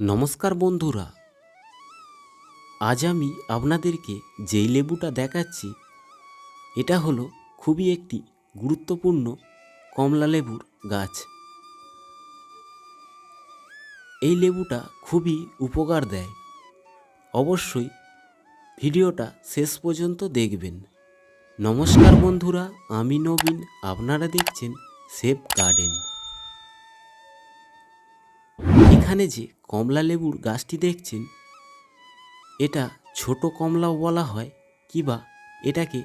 নমস্কার বন্ধুরা। আজ আমি আপনাদেরকে যেই লেবুটা দেখাচ্ছি, এটা হলো খুবই একটি গুরুত্বপূর্ণ কমলা লেবুর গাছ। এই লেবুটা খুবই উপকার দেয়। অবশ্যই ভিডিওটা শেষ পর্যন্ত দেখবেন। নমস্কার বন্ধুরা, আমি নবীন, আপনারা দেখছেন সেফ গার্ডেন। এখানে যে কমলা লেবুর গাছটি দেখছেন, এটা ছোট কমলাও বলা হয় কিবা এটাকে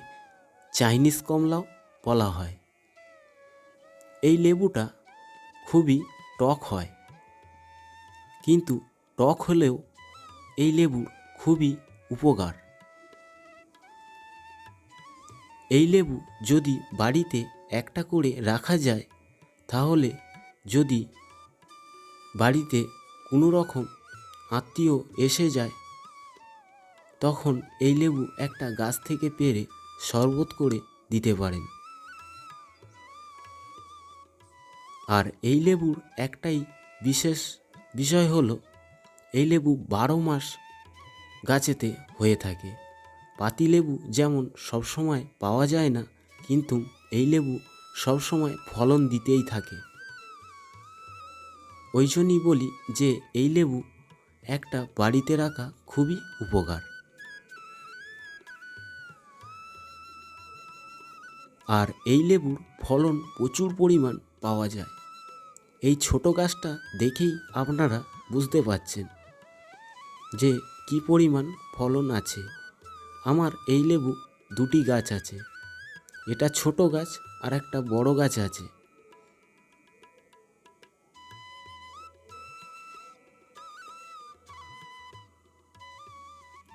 চাইনিজ কমলাও বলা হয়। এই লেবুটা খুবই টক হয়, কিন্তু টক হলেও এই লেবুর খুবই উপকার। এই লেবু যদি বাড়িতে একটা করে রাখা যায়, তাহলে যদি বাড়িতে কোনো রকম আত্মীয় এসে যায়। তখন এই লেবু একটা গাছ থেকে পেরে শরবত করে দিতে পারেন। আর এই লেবুর একটাই বিশেষ বিষয় হলো, এই লেবু বারো মাস গাছেতে হয়ে থাকে। পাতি লেবু যেমন সবসময় পাওয়া যায় না, কিন্তু এই লেবু সবসময় ফলন দিতেই থাকে। ওই জন্যই বলি যে এই লেবু একটা বাড়িতে রাখা খুবই উপকার। আর এই লেবুর ফলন প্রচুর পরিমাণ পাওয়া যায়। এই ছোট গাছটা দেখেই আপনারা বুঝতে পাচ্ছেন যে কি পরিমাণ ফলন আছে। আমার এই লেবু দুটি গাছ আছে, এটা ছোট গাছ আর একটা বড় গাছ আছে।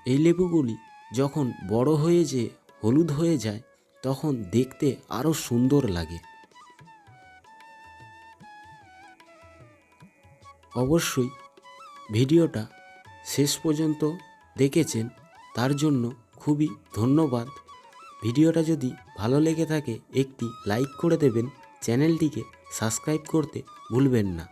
এই লেবুগুলি যখন বড় হয়ে যে হলুদ হয়ে যায়, তখন দেখতে আরও সুন্দর লাগে। অবশ্যই ভিডিওটা শেষ পর্যন্ত দেখেছেন, তার জন্য খুবই ধন্যবাদ। ভিডিওটা যদি ভালো লেগে থাকে, একটি লাইক করে দেবেন, চ্যানেলটিকে সাবস্ক্রাইব করতে ভুলবেন না।